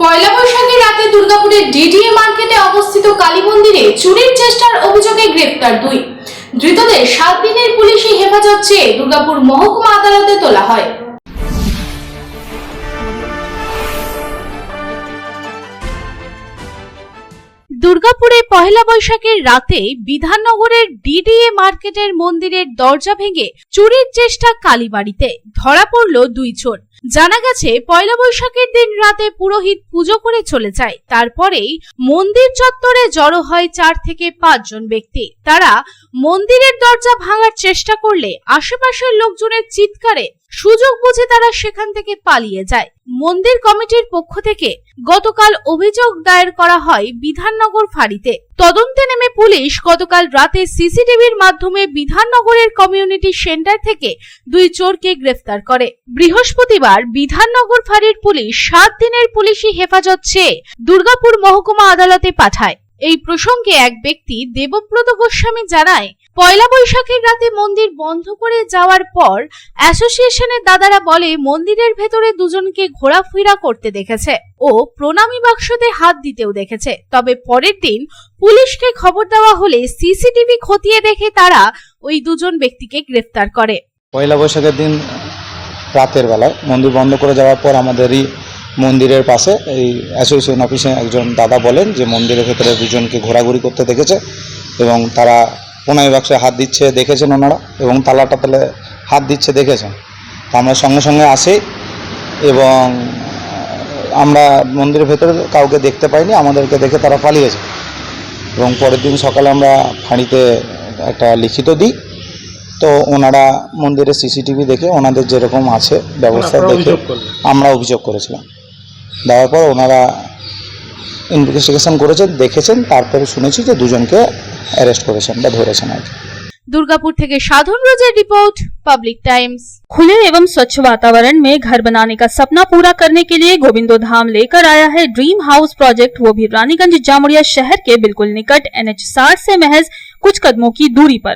পয়লা বৈশাখের রাতে দুর্গাপুরের ডিডিএ মার্কেটে অবস্থিত কালী মন্দিরে চুরির চেষ্টার অভিযোগে গ্রেপ্তার দুই। ধৃতদের সাত দিনের পুলিশি হেফাজত চেয়ে দুর্গাপুর মহকুমা আদালতে তোলা হয়। দুর্গাপুরে পহেলা বৈশাখের রাতে বিধাননগরের ডিডিএ মার্কেটের মন্দিরের দরজা ভেঙে চুরির চেষ্টা কালীবাড়িতে। ধরা পড়ল দুই চোর। জানা গেছে, পয়লা বৈশাখের দিন রাতে পুরোহিত পুজো করে চলে যায়। তারপরেই মন্দির চত্বরে জড়ো হয় চার থেকে পাঁচজন ব্যক্তি। তারা মন্দিরের দরজা ভাঙার চেষ্টা করলে আশেপাশের লোকজনের চিৎকারে সুযোগ বুঝে তারা সেখান থেকে পালিয়ে যায়। মন্দির কমিটির পক্ষ থেকে গতকাল অভিযোগ দায়ের করা হয় বিধাননগর ফাঁড়িতে। তদন্তে নেমে পুলিশ গতকাল রাতে সিসিটিভির মাধ্যমে বিধাননগরের কমিউনিটি সেন্টার থেকে দুই চোরকে গ্রেফতার করে। বৃহস্পতিবার বিধাননগর ফাঁড়ির পুলিশ সাত দিনের পুলিশি হেফাজত চেয়ে দুর্গাপুর মহকুমা আদালতে পাঠায়। এই প্রসঙ্গে এক ব্যক্তি দেবব্রত গোস্বামী জানায় পয়লা বৈশাখের রাতে মন্দির বন্ধ করে যাওয়ার পর অ্যাসোসিয়েশনের দাদারা বলে মন্দিরের ভেতরে দুজনকে ঘোরাফেরা করতে দেখেছে ও প্রণামী বাক্সতে হাত দিতেও দেখেছে। তবে পরের দিন পুলিশকে খবর দেওয়া হলে সিসিটিভি খতিয়ে দেখে তারা ওই দুজন ব্যক্তিকে গ্রেফতার করে। পয়লা বৈশাখের দিন রাতের বেলায় মন্দির বন্ধ করে যাওয়ার পর আমাদেরই মন্দিরের পাশে এই অ্যাসোসিয়েশন অফিসে একজন দাদা বলেন যে মন্দিরের ভেতরে দুজনকে ঘোরাঘুরি করতে দেখেছে এবং তারা পোনাই বাক্সে হাত দিচ্ছে দেখেছেন ওনারা? এবং তালাটা তালে হাত দিচ্ছে দেখেছেন? তো আমরা সঙ্গে সঙ্গে আসি এবং আমরা মন্দিরের ভেতরে কাউকে দেখতে পাইনি আমাদেরকে দেখে তারা পালিয়েছে। এবং পরের দিন সকালে আমরা ফাঁড়িতে একটা লিখিত দিই। তো ওনারা মন্দিরের সিসিটিভি দেখে ওনাদের যেরকম আছে ব্যবস্থা দেখে আমরা অভিযোগ করেছিলাম। দেওয়ার পর ওনারা ইনভেস্টিগেশন করেছেন দেখেছেন তারপরে শুনেছি যে দুজনকে অ্যারেস্ট করেছেন বা ধরেছেন আর কি দুর্গাপুর থেকে সাধন রোজের রিপোর্ট পাবলিক টাইমস खुले एवं स्वच्छ वातावरण में घर बनाने का सपना पूरा करने के लिए गोविंदो धाम लेकर आया है ड्रीम हाउस प्रोजेक्ट वो भी रानीगंज जामुड़िया शहर के बिल्कुल निकट एनएच साठ से महज कुछ कदमों की दूरी पर